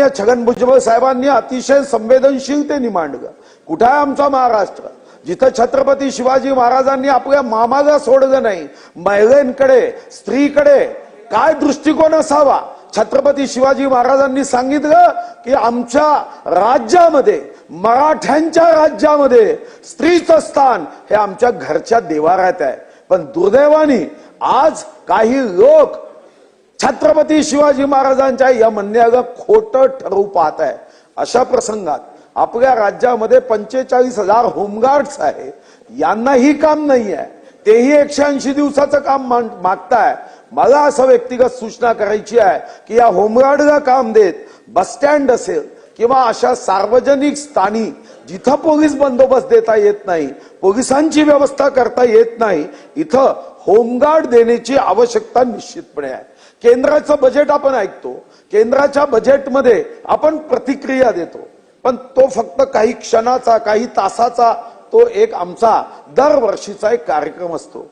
या छगन भुजबळ साहेबांनी अतिशय संवेदनशीलतेने मांडलं. कुठं आहे आमचा महाराष्ट्र? जिथं छत्रपती शिवाजी महाराजांनी आपल्या मामाला सोडलं नाही महिलांकडे स्त्रीकडे काय दृष्टिकोन असावा? छत्रपती शिवाजी महाराजांनी सांगितलं की आमच्या राज्यामध्ये मराठ्यांच्या राज्यामध्ये स्त्रीचं स्थान हे आमच्या घरच्या देवाऱ्यात आहे. पण दुर्दैवाने आज काही लोक छत्रपती शिवाजी महाराजांच्या या म्हणण्याला खोटं ठरवू पाहत आहे. अशा प्रसंगात आपल्या राज्यामध्ये पंचेचाळीस हजार होमगार्ड्स आहे. यांनाही काम नाही आहे तेही एकशे ऐंशी दिवसाचं काम मागताय. मला असं व्यक्तिगत सूचना करायची आहे की या होमगार्डला काम देत बस स्टँड असेल किंवा अशा सार्वजनिक स्थानी जिथं पोलीस बंदोबस्त देता येत नाही पोलिसांची व्यवस्था करता येत नाही. इथं होमगार्ड देण्याची आवश्यकता निश्चितपणे आहे. केंद्राचं बजेट आपण ऐकतो. केंद्राच्या बजेटमध्ये आपण प्रतिक्रिया देतो. पण तो फक्त काही क्षणाचा काही तासाचा तो एक आमचा दरवर्षीचा एक कार्यक्रम असतो.